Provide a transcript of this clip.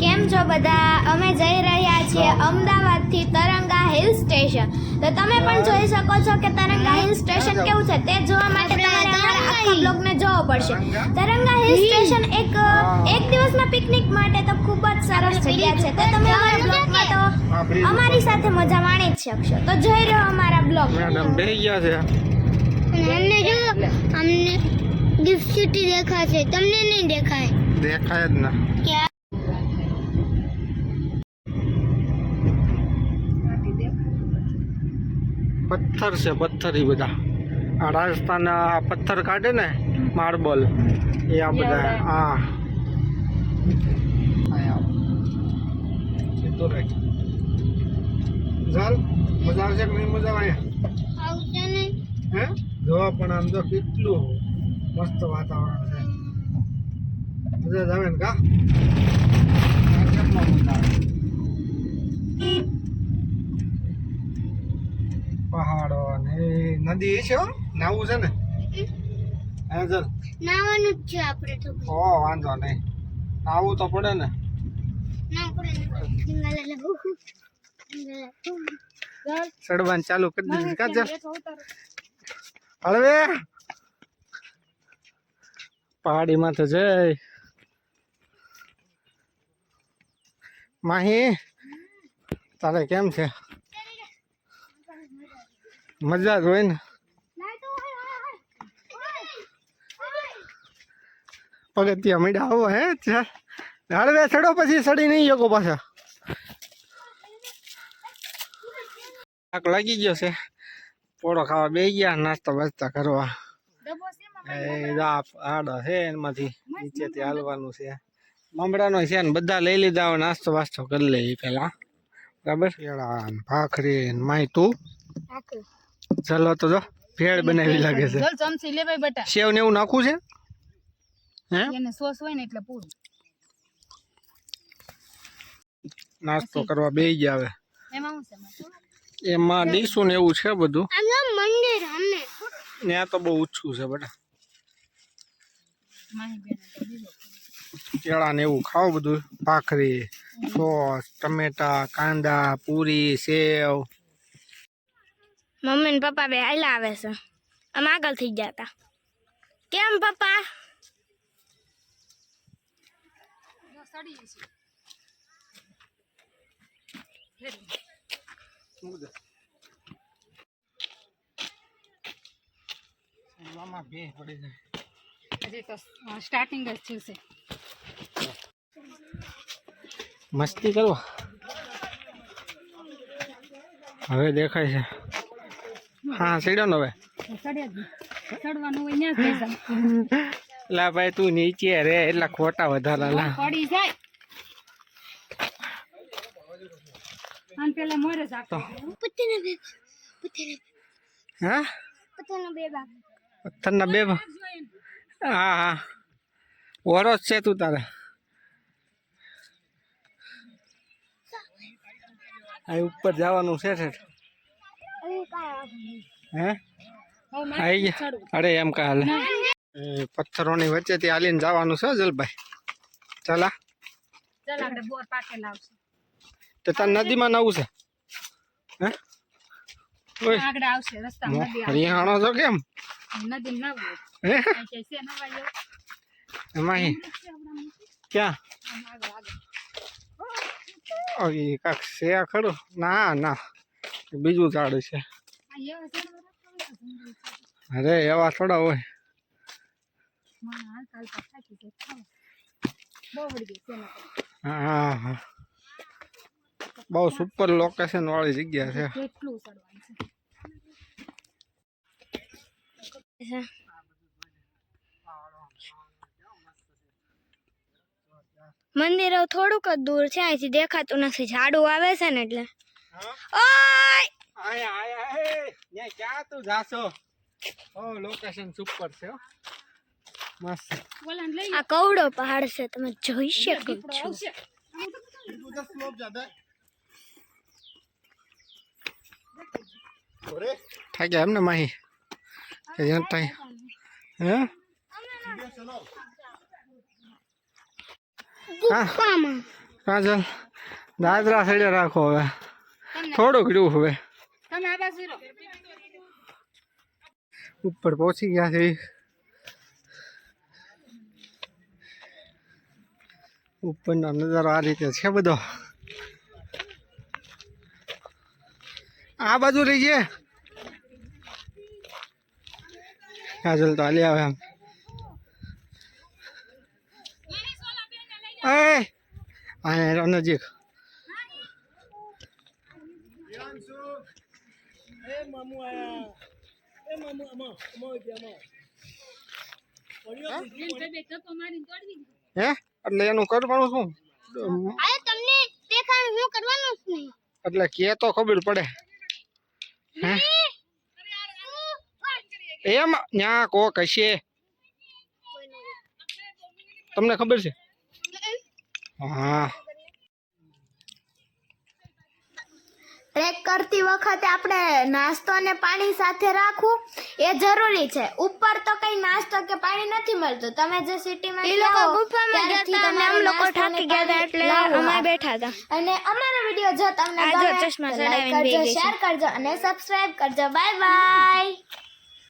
કેમ છો બધા? અમે જઈ રહ્યા છીએ અમદાવાદથી તરંગા હિલ સ્ટેશન. તો તમે પણ જોઈ શકો છો કે તરંગા હિલ સ્ટેશન કેવું છે તે જોવા માટે તમારે આખા બ્લોગને જોવો પડશે. તરંગા? હિલ સ્ટેશન એક એક દિવસના પિકનિક માટે તો ખૂબ જ સરસ જગ્યા છે. તો તમે અમારા બ્લોગમાં તો અમારી સાથે મજા માણી જ શકશો. તો જોઈ રહ્યો અમારા બ્લોગ મેડમ બે ગયા છે. અમને જો અમને ગિફ્ટ સિટી દેખાશે. તમને નહીં દેખાય. દેખાય જ ના. પથ્થર છે પથ્થર એ બધા. આ રાજસ્થાન આ પથ્થર કાઢે ને માર્બલ એ આ બધા હા. મજા આવશે કે નહીં મજા આવે? હે? જોવા પણ આમ તો કેટલું મસ્ત વાતાવરણ છે. મજા જ આવે ને કા આ કેટલો મજા આવે પહાડો ને એ નદી છે હો નાવું છે ને? હે ચાલ. નાવાનું જ છે આપણે તો ઓ વાંધો નહીં. નાવું તો પડે ને. ચડવાનું ચાલુ કરી દીધું. કા ચાલ. હળવે. પહાડીમાં તો જય. માહી તારે કેમ છે? મજા જ હોય ને? પગથિયા મીડા આવો હે હળવે ચડો પછી સડી નહીં શકો પાછા. થાક લાગી ગયો છે. પોળો ખાવા બે ગયા, નાસ્તો વાસ્તા કરવા. આડો છે એમાંથી, નીચેથી હાલવાનું છે. મમડાનો છે ને બધા લઈ લીધા નાસ્તો વાસ્તો કરી લઈએ પેલા બરાબર? કેળા ને ભાખરી. ને માય તું ચાલો તો જો ભેળ બનાવી લાગે છે. ચલ ચમચી લે ભાઈ બટા. સેવ ને એવું નાખવું છે? હે? એને સોસ હોય ને એટલે પૂરું. નાસ્તો કરવા બે ગયા હવે. એમાં શું છે એમાં? એમાં ડીશું ને એવું છે બધું. આમ તો મંદિર અમે ત્યાં તો બહુ ઓછું છે બધા માહી બેન તો બીજો કેળા ને એવું ખાવ બધું. ભાખરી સોસ ટમેટા કાંદા પૂરી સેવ. મમ્મી ને પપ્પા બે હાલ આવે છે. આમ આગળ થઈ ગયા હતા. કેમ પપ્પા? બે પડી જાય હજી તો સ્ટાર્ટિંગ જ થયું છે. મસ્તી કરવા હવે દેખાય છે. હા સીડો ને હવે. લા ભાઈ, તું નીચે રે, એટલા ખોટા વધારા લા. પડી જાય હા? પથ્થરના બે હા હા. ઓરો છે તું તારે. આ ઉપર જવાનું છે હે? હવે ગયા. અરે એમ કા હાલે. પથ્થરોની વચ્ચેથી હાલીને જવાનું છે જલભાઈ. ચલા. તો તાર નદીમાં નવું છે. હે? આવશે છો કેમ? હે? એમાં અહીં. ક્યાં? આમ કાંક છે આ ના ના. બીજું ઝાડ છે. અરે, એવા થોડા હોય. હા હા. બહુ સુપર લોકેશન વાળી જગ્યા છે. મંદિર થોડુંક જ દૂર છે અહીંથી દેખાતું નથી ઝાડું આવે છે ને એટલે ઓય આય આય આય ને ક્યાં તું જાસો ઓ લોકેશન સુપર છે મસ્ત આ કવડો પહાડ છે તમે જોઈ શકો છો થાક્યા એમને માહી હે કાજલ દાદરા સાઈડે રાખો હવે. થોડુંક રહ્યું હવે. ઉપર પહોંચી ગયા છે. ઉપરનો નજારો આ રીતે છે બધો. આ બાજુ રહી છે કાજલ તો હાલી આવે એમ એ આ નજીક. હે? એટલે એનું કરવાનું શું? તમને દેખાડું હું કરવાનું જ નહીં. એટલે કે તો ખબર પડે. હે? એમ ન્યા કોક હશે. તમને ખબર છે? હા. ટ્રેક કરતી વખતે આપણે નાસ્તો અને પાણી સાથે રાખવું એ જરૂરી છે. ઉપર તો કઈ નાસ્તો કે પાણી નથી મળતું. તમે જે સિટીમાં એ લોકો ગુફામાં ગયા હતા અને અમે લોકો થાકી ગયા હતા એટલે અમે બેઠા હતા. અને અમારો વીડિયો જો તમને ગમે ચશ્મા ચડાવીને. શેર કરજો અને સબસ્ક્રાઇબ કરજો. Bye bye